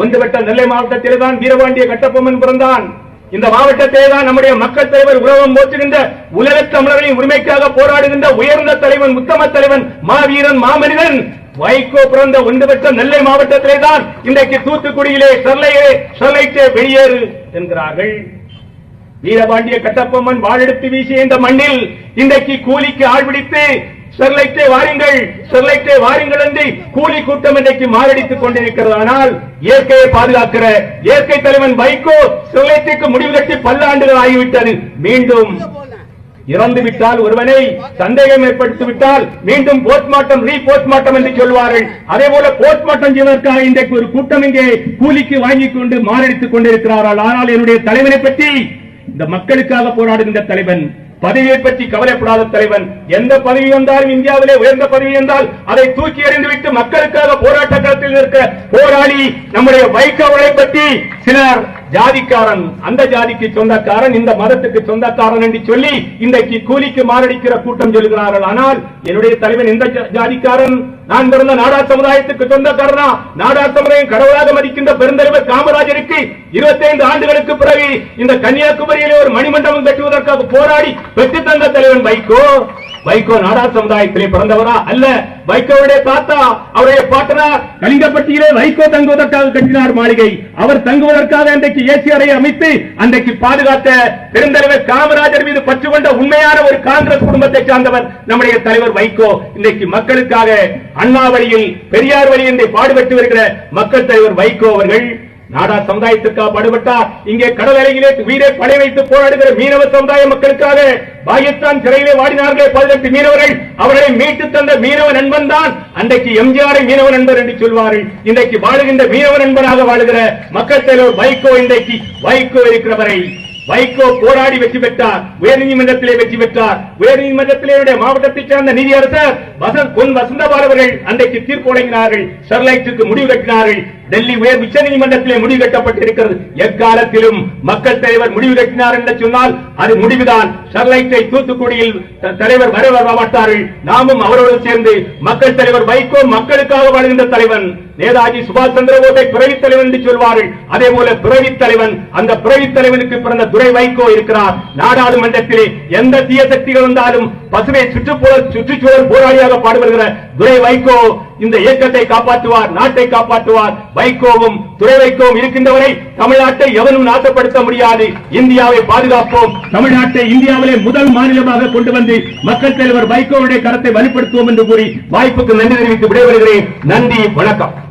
ஒன்றுபட்ட நெல்லை மாவட்டத்திலே தான் வீரபாண்டிய கட்டபொம்மன் பிறந்தான். இந்த மாவட்டத்திலே தான் நம்முடைய மக்கள் தலைவர் உலகம் போற்றுகின்ற உலக தமிழர்களின் உரிமைக்காக போராடுகின்ற உயர்ந்த தலைவன் உத்தம தலைவன் மாவீரன் மாமனிதன். வைகோ பிறந்த ஒன்றுபட்ட நெல்லை மாவட்டத்திலே தான் இன்றைக்கு தூத்துக்குடியிலே ஸ்டெர்லையே ஸ்டெர்லைட்டே வெளியேறு என்கிறார்கள். வீரபாண்டிய கட்டப்பொம்மன் வாழெடுத்து வீசிய இந்த மண்ணில் இன்றைக்கு கூலிக்கு ஆள் பிடித்து ஸ்டெர்லைட்டை வாருங்கள் ஸ்டெர்லைட்டை வாருங்கள் என்று கூலி கூட்டம் இன்றைக்கு மாரடித்துக் கொண்டிருக்கிறது. ஆனால் இயற்கையை பாதுகாக்கிற இயற்கை தலைவன் வைகோ ஸ்டெர்லைட்டுக்கு முடிவு கட்டி பல்லாண்டுகள் ஆகிவிட்டது. மீண்டும் இறந்து விட்டால் ஒருவனை சந்தேகம் ஏற்படுத்தி விட்டால் மீண்டும் போஸ்ட்மார்ட்டம் ரீ போஸ்ட்மார்ட்டம் என்று சொல்வார்கள். அதே போல போஸ்ட்மார்ட்டம் செய்வதற்காக இன்றைக்கு ஒரு கூட்டம் இங்கே கூலிக்கு வாங்கிக் கொண்டு மாரடித்துக் கொண்டிருக்கிறார்கள். ஆனால் என்னுடைய தலைவனை பற்றி இந்த மக்களுக்காக போராடுகின்ற தலைவன் பதவியை பற்றி கவலைப்படாத தலைவன். எந்த பதவி வந்தாலும் இந்தியாவிலே உயர்ந்த பதவி என்றால் அதை தூக்கி எறிந்துவிட்டு மக்களுக்காக போராட்ட களத்தில் இருக்க போராளி நம்முடைய வைகோவை பற்றி சிலர் ஜாதிக்காரன் அந்த ஜாதிக்கு சொந்தக்காரன் இந்த மதத்துக்கு சொந்தக்காரன் என்று சொல்லி இன்றைக்கு கூலிக்கு மாரடிக்கிற கூட்டம் சொல்கிறார்கள். ஆனால் என்னுடைய தலைவன் எந்த ஜாதிக்காரன் நான் பிறந்த நாடா சமுதாயத்துக்கு சொந்தக்காரனா? நாடா சமுதாயம் கடவுளாக மதிக்கின்ற பெருந்தலைவர் காமராஜருக்கு 25 ஆண்டுகளுக்கு பிறகு இந்த கன்னியாகுமரியிலே ஒரு மணிமண்டபம் கட்டுவதற்காக போராடி பெற்று தந்த தலைவன் வைகோ. வைகோ நாடார் சமுதாயத்திலே பிறந்தவரா அல்ல? வைகோவுடைய தாத்தா அவருடைய பாட்டனார் கலிங்கப்பட்டியிலே வைகோ தங்குவதற்காக கட்டினார் மாளிகை. அவர் தங்குவதற்காக அன்றைக்கு ஏசி அறையை அமைத்து அன்றைக்கு பாதுகாத்த பெருந்தலைவர் காமராஜர் மீது பற்று கொண்ட உண்மையான ஒரு காங்கிரஸ் குடும்பத்தை சார்ந்தவர் நம்முடைய தலைவர் வைகோ. இன்றைக்கு மக்களுக்காக அண்ணா வழியில் பெரியார் வழியில் பாடுபட்டு வருகிற மக்கள் தலைவர் வைகோ அவர்கள் நாடா சமுதாயத்திற்காக பாடுபட்டார் இங்கே கடல் வீரை படை வைத்து போராடுகிற மீனவ சமுதாய மக்களுக்காக பாகிஸ்தான் சிறையிலே வாடினார்களே பதினெட்டு மீனவர்கள். அவர்களை மீட்டு தந்த மீனவ நண்பன் தான் அன்றைக்கு எம்ஜிஆரை மீனவ நண்பர் என்று சொல்வார்கள். இன்றைக்கு வாழுகின்ற மீனவ நண்பராக வாழுகிற மக்கள் தலைவர் வைகோ இன்றைக்கு வைகோ இருக்கிறவரை. வைகோ போராடி வெற்றி பெற்றார். உயர்நீதிமன்றத்திலே வெற்றி பெற்றார். உயர்நீதிமன்றத்திலே மாவட்டத்தை மாவட்டத்தைச் சேர்ந்த நீதியரசர் வசந்த் பொன் வசந்தபால் அவர்கள் அன்றைக்கு தீர்ப்பு வழங்கினார்கள். ஸ்டெர்லைட்டுக்கு முடிவு கட்டினார்கள். டெல்லி உயர் உச்ச நீதிமன்றத்திலே முடிவு கட்டப்பட்டிருக்கிறது. எக்காலத்திலும் மக்கள் தலைவர் முடிவு கட்டினார் என்று சொன்னால் அது முடிவுதான். ஸ்டெர்லைட்டை தூத்துக்குடியில் தலைவர் வர மாட்டார்கள் நாமும் அவரோடு சேர்ந்து மக்கள் தலைவர் வைகோ மக்களுக்காக வாழ்கின்ற தலைவன். நேதாஜி சுபாஷ் சந்திர போஸை தலைவன் என்று சொல்வார்கள். அதே போல பிறவித் தலைவன் அந்த பிறவித் தலைவனுக்கு பிறந்த துரை வைகோ இருக்கிறார். நாடாளுமன்றத்திலே எந்த தீய சக்திகள் வந்தாலும் பசுமை சுற்றுப்புற சுற்றுச்சூழல் போராளியாக பாடுபடுகிற துரை வைகோ இந்த இயக்கத்தை காப்பாற்றுவார் நாட்டை காப்பாற்றுவார். வைகோவும் துறைவைக்கோவும் இருக்கின்றவரை தமிழ்நாட்டை எவனும் நாசப்படுத்த முடியாது. இந்தியாவை பாதுகாப்போம். தமிழ்நாட்டை இந்தியாவிலே முதல் மாநிலமாக கொண்டு வந்து மக்கள் தலைவர் வைகோவுடைய கரத்தை வலுப்படுத்துவோம் என்று கூறி வாய்ப்புக்கு நன்றி தெரிவித்து விடைபெறுகிறேன். நன்றி வணக்கம்.